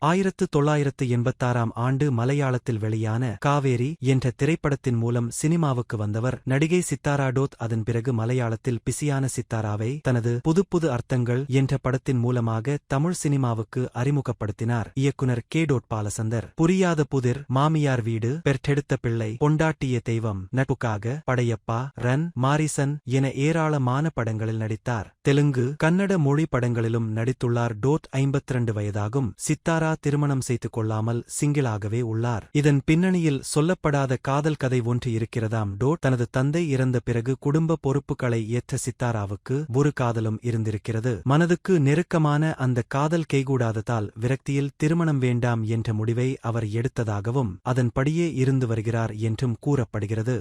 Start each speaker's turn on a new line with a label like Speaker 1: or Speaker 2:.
Speaker 1: ஆயிரத்து தொள்ளாயிரத்து எண்பத்தாறாம் ஆண்டு மலையாளத்தில் வெளியான காவேரி என்ற திரைப்படத்தின் மூலம் சினிமாவுக்கு வந்தவர் நடிகை சித்தாரா டோத். அதன் பிறகு மலையாளத்தில் பிசியான சித்தாராவை தனது புதுப்புது அர்த்தங்கள் என்ற படத்தின் மூலமாக தமிழ் சினிமாவுக்கு அறிமுகப்படுத்தினார். இயக்குனர் கே. டோட். பாலசந்தர். புரியாத புதிர் மாமியார் வீடு பெற்றெடுத்த பிள்ளை பொண்டாட்டிய தெய்வம் நட்புக்காக படையப்பா ரன் மாரிசன் என ஏராளமான படங்களில் நடித்தார். தெலுங்கு கன்னட மொழி படங்களிலும் நடித்துள்ளார் டோத் 52 வயதாகும் சித்தாரா திருமணம் செய்து கொள்ளாமல் சிங்கிளாகவே உள்ளார். இதன் பின்னணியில் சொல்லப்படாத காதல் கதை ஒன்று இருக்கிறதாம். டோ தனது தந்தை இறந்த பிறகு குடும்ப பொறுப்புகளை ஏற்ற சித்தாராவுக்கு ஒரு காதலும் இருந்திருக்கிறது. மனதுக்கு நெருக்கமான அந்த காதல் கைகூடாததால் விரக்தியில் திருமணம் வேண்டாம் என்ற முடிவை அவர் எடுத்ததாகவும் அதன்படியே இருந்து வருகிறார் என்றும் கூறப்படுகிறது.